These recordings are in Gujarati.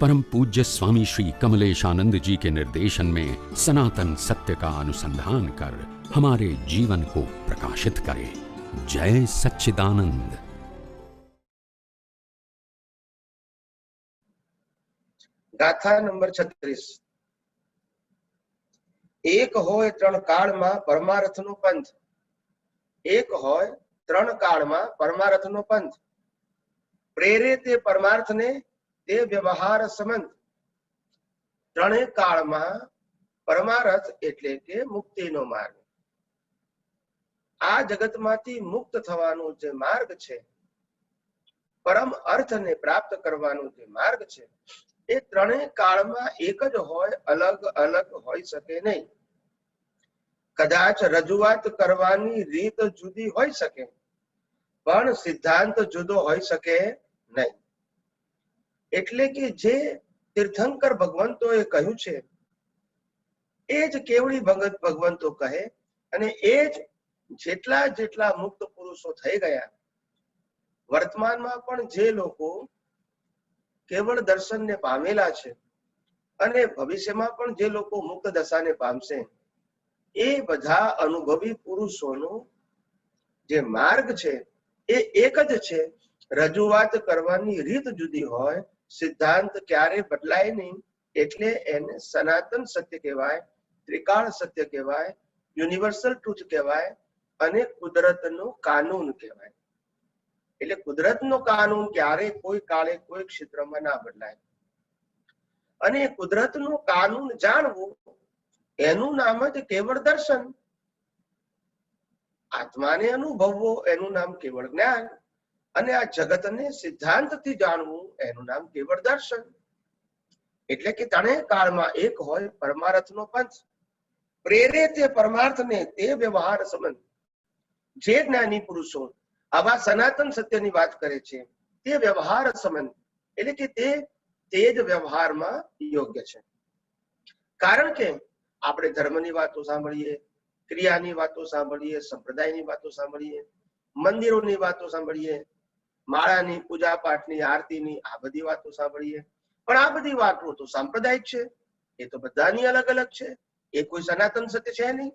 परम पूज्य स्वामी श्री कमलेशानंद जी के निर्देशन में सनातन सत्य का अनुसंधान कर हमारे जीवन को प्रकाशित करे जय सच्चिदानंद ગાથા નંબર છત્રીસ એક હોય ત્રણ કાળમાં પરમાર્થનો પંથ એક હોય ત્રણ કાળમાં પરમાર્થનો પંથ પ્રેરે તે પરમાર્થને તે વ્યવહાર સંબંધ. ત્રણેય કાળમાં પરમારથ એટલે કે મુક્તિનો માર્ગ. આ જગતમાંથી મુક્ત થવાનો જે માર્ગ છે, પરમ અર્થને પ્રાપ્ત કરવાનો જે માર્ગ છે, એ ત્રણેય કાળમાં એક જ હોય, અલગ અલગ હોઈ શકે નહીં. કદાચ રજૂઆત કરવાની રીત જુદી હોઈ શકે, પણ સિદ્ધાંત જુદો હોઈ શકે નહીં. એટલે કે જે તીર્થંકર ભગવંતોએ કહ્યું છે, એ જ કેવડી ભગત ભગવંતો કહે અને એ જ જેટલા જેટલા મુક્ત પુરુષો થઈ ગયા. વર્તમાનમાં પણ જે લોકો કેવળ દર્શનને પામેલા છે અને ભવિષ્યમાં પણ જે લોકો મુક્ત દશાને પામશે, એ બધા અનુભવી પુરુષોનો જે માર્ગ છે, એ એક જ છે. રજૂઆત કરવાની રીત જુદી હોય સિદ્ધાંત ક્યારે બદલાય નહીં? એટલે એને સનાતન સત્ય કહેવાય, ત્રિકાળ સત્ય કહેવાય યુનિવર્સલ ટ્રુથ કહેવાય અને કુદરતનો કાનૂન કહેવાય. એટલે કુદરતનો કાનૂન ક્યારે કોઈ કાળે કોઈ ક્ષેત્રમાં ના બદલાય. અને કુદરતનો કાનૂન જાણવું, એનું નામ જ કેવળ દર્શન. આત્માને અનુભવવો, એનું નામ કેવળ જ્ઞાન. અને આ જગતને સિદ્ધાંતથી જાણવું એનું નામ કેવળ દર્શન. એટલે કે ત્રણેય કાળમાં એક હોય પરમાર્થનો પંથ. પ્રેરે તે પરમાર્થને તે વ્યવહાર સંબંધ જે જ્ઞાની પુરુષો આવા સનાતન સત્યની વાત કરે છે, તે વ્યવહાર સંબંધ એટલે કે તે તે જ વ્યવહારમાં યોગ્ય છે. કારણ કે આપણે ધર્મની વાતો સાંભળીએ, ક્રિયાની વાતો સાંભળીએ, સંપ્રદાયની વાતો સાંભળીએ, મંદિરોની વાતો સાંભળીએ માળાની પૂજા પાઠની, આરતીની, આ બધી વાતો સાંભળીએ. પણ આ બધી વાતો તો સાંપ્રદાયિક છે. એ તો બધાની અલગ અલગ છે. એ કોઈ સનાતન સત્ય છે નહીં.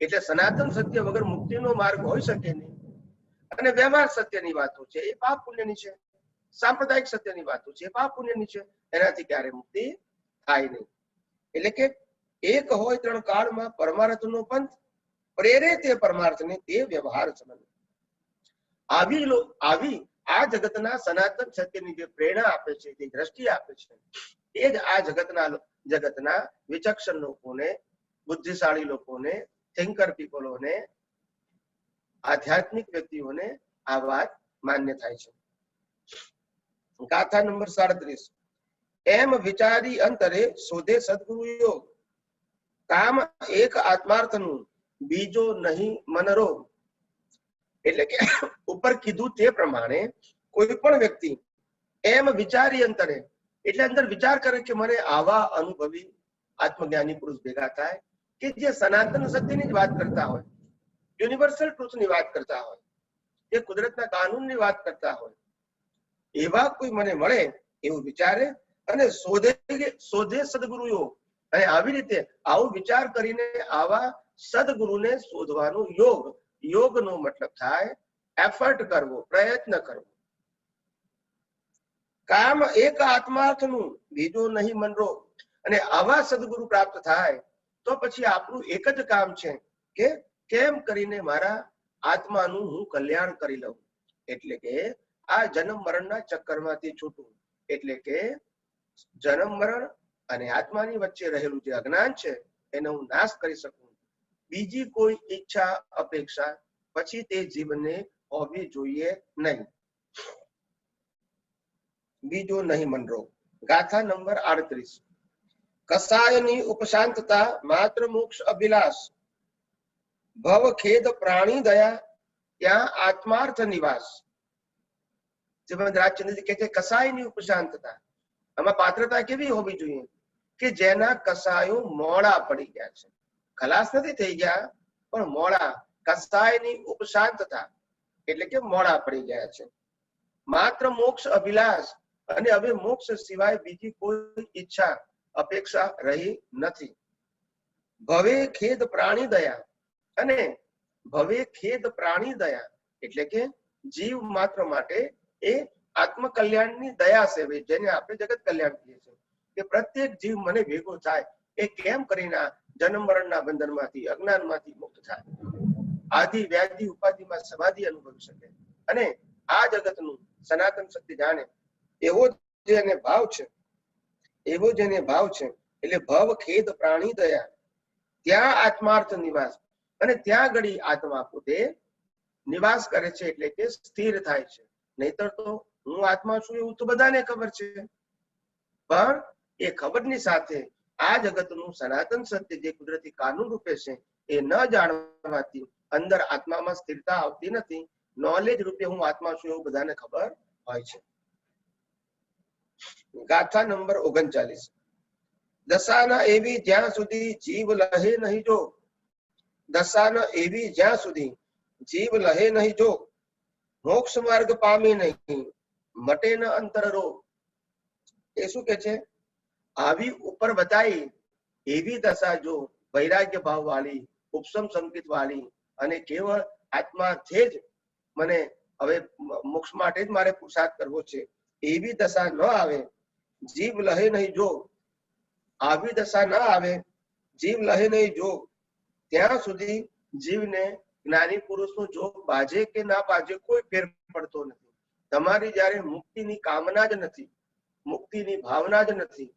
એટલે સનાતન સત્ય વગર મુક્તિનો માર્ગ હોઈ શકે નહીં. અને વ્યવહાર સત્યની વાતો છે, એ પાપ પુણ્યની છે. સાંપ્રદાયિક સત્યની વાતો છે, એ પાપ પુણ્યની છે. એનાથી ક્યારે મુક્તિ થાય નહીં. એટલે કે એક હોય ત્રણ કાળમાં પરમાર્થનો પંથ, પ્રેરે તે પરમાર્થને તે વ્યવહાર સંબંધ આવી આવી આ જગતના સનાતન સત્યની જે પ્રેરણા આપે છે, જે દ્રષ્ટિ આપે છે, એ જ આ જગતના જગતના વિચક્ષણ લોકોને, બુદ્ધિશાળી લોકોને થિંકર પીપલોને આધ્યાત્મિક વ્યક્તિઓને આ વાત માન્ય થાય છે. ગાથા નંબર સાડત્રીસ. એમ વિચારી અંતરે શોધે સદગુરુ યોગ. કામ એક આત્માર્થનું, બીજો નહીં મનરોગ. એટલે કે ઉપર કીધું તે પ્રમાણે કોઈ પણ વ્યક્તિ એમ વિચારી અંતરે, એટલે અંદર વિચાર કરે કે મને આવા અનુભવી આત્મજ્ઞાની પુરુષ ભેગા થાય કે જે સનાતન સત્યની જ વાત કરતા હોય, યુનિવર્સલ ટ્રુથની વાત કરતા હોય, જે કુદરતના કાનૂનની વાત કરતા હોય, એવા કોઈ મને મળે એવું વિચારે અને શોધે શોધે સદગુરુઓ અને આવી રીતે આવો વિચાર કરીને આવા સદગુરુને શોધવાનો યોગ યોગનો મતલબ થાય એફર્ટ કરવો, પ્રયત્ન કરવો. કામ એક આત્માર્થનું, બીજો નહીં મનરો. અને આવા સદગુરુ પ્રાપ્ત થાય, તો પછી આપણું એક જ કામ છે કે કેમ કરીને મારા આત્માનું હું કલ્યાણ કરી લઉં. એટલે કે આ જન્મ મરણના ચક્કરમાંથી છૂટું. એટલે કે જન્મ મરણ અને આત્માની વચ્ચે રહેલું જે અજ્ઞાન છે, એનો હું નાશ કરી શકું. બીજી કોઈ ઈચ્છા, અપેક્ષા, પછી તે જીવને હોવી જોઈએ નહીં. બીજો નહીં મનરોગ ગાથા નંબર આડત્રીસ. કસાયની ઉપશાંતતા, માત્ર મોક્ષ અભિલાષ. ભવ ખેદ પ્રાણી દયા, ત્યાં આત્માર્થ નિવાસ. શ્રીમદ રાજચંદ્રજી કહે છે, કસાયની ઉપશાંતતા. આમાં પાત્રતા કેવી હોવી જોઈએ? કે જેના કસાયો મોડા પડી ગયા છે. ખલાસ નથી થઈ ગયા, પણ મોડા કસાયની ઉપશાંતતા એટલે કે મોડા પડી ગયા છે. માત્ર મોક્ષ અભિલાષ અને હવે મોક્ષ સિવાય બીજી કોઈ ઈચ્છા અપેક્ષા રહી નથી. ભવે ખેદ પ્રાણી દયા અને ભવે ખેદ પ્રાણી દયા એટલે કે જીવ માત્ર માટે એ આત્મકલ્યાણની દયા સેવે, જેને આપણે જગત કલ્યાણ કહીએ છીએ. કે પ્રત્યેક જીવ મને ભેગો થાય એ કેમ કરીને જન્મ મરણના બંધનમાંથી, અજ્ઞાનમાંથી મુક્ત થાય? આદિ, વ્યાધિ, ઉપાધિમાં સમાધિ અનુભવી શકે. અને આ જગતનું સનાતન સત્ય જાણે. એવો જેને ભાવ છે. એવો જેને ભાવ છે. એટલે ભવ, ખેદ, પ્રાણી, દયા. ત્યાં આત્માર્થ નિવાસ. અને ત્યાં ઘડી આત્મા પોતે નિવાસ કરે છે એટલે કે સ્થિર થાય છે. નહીતર તો હું આત્મા છું એવું તો બધાને ખબર છે. પણ એ ખબરની સાથે આ જગતનું સનાતન સત્ય જે કુદરતી કાનૂન રૂપે છે, એ ન જાણવાથી અંદર આત્મામાં સ્થિરતા આવતી નથી. નોલેજ રૂપે હું આત્મા છું એવું બધાને ખબર હોય છે. ગાથા નંબર ઓગણચાલીસ. દશાના એવી જ્યાં સુધી જીવ લહે નહીં જો, દશાના એવી જ્યાં સુધી જીવ લહે નહીં જો, મોક્ષ માર્ગ પામી નહીં મટે ન અંતર રોગ એ શું કે છે? આવી ઉપર બતાવી એવી દશા જો વૈરાગ્ય ભાવ વાળી ઉપસમ સંકિત વાળી અને કેવળ આત્મા છે જ મને હવે મોક્ષ માટે જ મારે પુરુષાર્થ કરવો છે એવી દશા ન આવે જીવ લહે નહીં જો આવી દશા ન આવે જીવ લહે નહીં જો ત્યાં સુધી જીવને જ્ઞાની પુરુષનો જોગ બાજે કે ના બાજે કોઈ ફેર પડતો નથી. તમારી જ્યારે મુક્તિની કામના જ નથી, મુક્તિની ભાવના જ નથી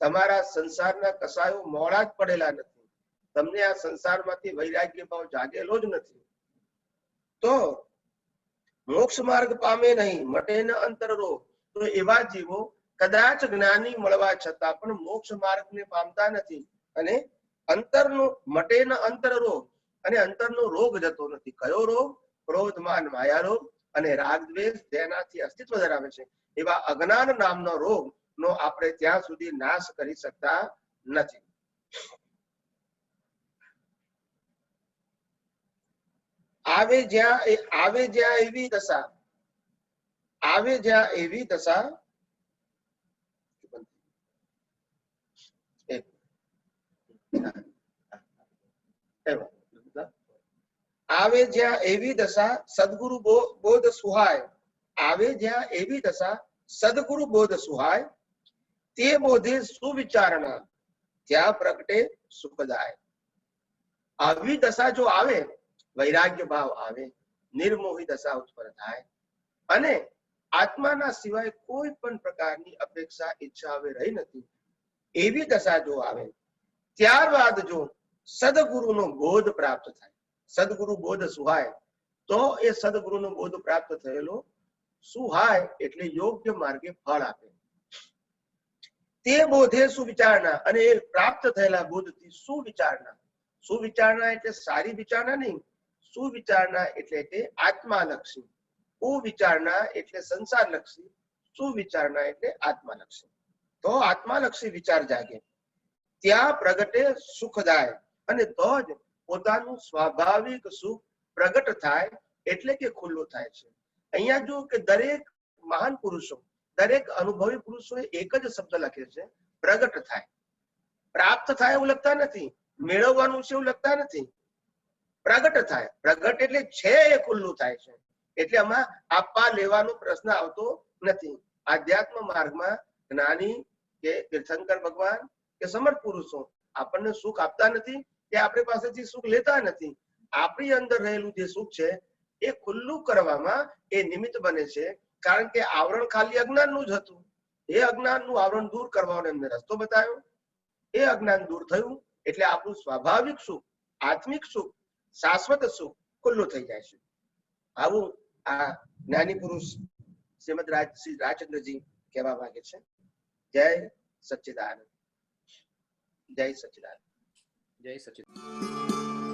તમારા સંસારના કસાયો મોડા જ પડેલા નથી. તમને આ સંસારમાંથી વૈરાગ્ય ભાવ જાગેલો જ નથી. તો મોક્ષ માર્ગ પામે નહીં, મટે ન અંતર તો એવા જીવો કદાચ જ્ઞાની મળવા છતાં પણ મોક્ષ માર્ગને પામતા નથી અને અંતરનો, મટે ન અંતર રોગ અને અંતરનો રોગ જતો નથી. કયો રોગ? ક્રોધ માન માયા રોગ અને રાગ દ્વેષ તેનાથી અસ્તિત્વ ધરાવે છે. એવા અજ્ઞાન નામનો રોગ નો આપણે ત્યાં સુધી નાશ કરી શકતા નથી. આવે જ્યાં આવે જ્યાં એવી દશા, આવે જ્યાં એવી દશા આવે જ્યાં એવી દશા, સદગુરુ બોધ સુહાય, આવે જ્યાં એવી દશા, સદગુરુ બોધ સુહાય તે બોધે સુવિચારણા. ત્યાં પ્રગટે સુખદાય. આવી દશા જો આવે, વૈરાગ્ય ભાવ આવે, નિર્મોહી દશા ઉત્પન્ન થાય. અને આત્માના સિવાય કોઈ પણ પ્રકારની અપેક્ષા, ઈચ્છા હવે રહી નથી. એવી દશા જો આવે, ત્યારબાદ જો સદગુરુનો બોધ પ્રાપ્ત થાય, સદગુરુ બોધ સુહાય તો એ સદગુરુનો બોધ પ્રાપ્ત થયેલો સુહાય એટલે યોગ્ય માર્ગે ફળ આપે. તે બોધે સુવિચારણા અને એ પ્રાપ્ત થયેલા બોધથી સુવિચારણા. સુવિચારણા એટલે સારી વિચારણા નહીં, સુવિચારણા એટલે કે આત્માલક્ષી. કુવિચારણા એટલે સંસારલક્ષી, સુવિચારણા એટલે આત્માલક્ષી. તો આત્માલક્ષી વિચાર જાગે. ત્યાં પ્રગટે સુખદાય અને તો જ પોતાનું સ્વાભાવિક સુખ પ્રગટ થાય એટલે કે ખુલ્લું થાય છે. અહીંયા જો કે દરેક મહાન પુરુષો દરેક અનુભવી પુરુષોએ એક જ શબ્દ લખ્યો છે, પ્રગટ થાય. પ્રાપ્ત થાય એવું લખતા નથી, મેળવવાનું છે એવું લખતા નથી. પ્રગટ થાય. પ્રગટ એટલે છે એ ખુલ્લું થાય છે. એટલે આમાં આપવા લેવાનો પ્રશ્ન આવતો નથી. આધ્યાત્મ માર્ગમાં જ્ઞાની કે તીર્થંકર ભગવાન કે સમર્થ પુરુષો આપણને સુખ આપતા નથી કે આપણી પાસેથી સુખ લેતા નથી. આપણી અંદર રહેલું જે સુખ છે એ ખુલ્લું કરવામાં એ નિમિત્ત બને છે કારણ કે આવરણ ખાલી અજ્ઞાનનું જ હતું. એ અજ્ઞાનનું આવરણ દૂર કરવાનો એમને રસ્તો બતાવ્યો. એ અજ્ઞાન દૂર થયું એટલે આપણું સ્વાભાવિક સુખ, આત્મિક સુખ, શાશ્વત સુખ ખુલ્લું થઈ જાય છે. આવું આ જ્ઞાની પુરુષ શ્રીમદ રાજ, શ્રી રાજચંદ્રજી કહેવા માંગે છે. જય સચ્ચિદાનંદ. જય સચ્ચિદાનંદ. જય સચિદાનંદ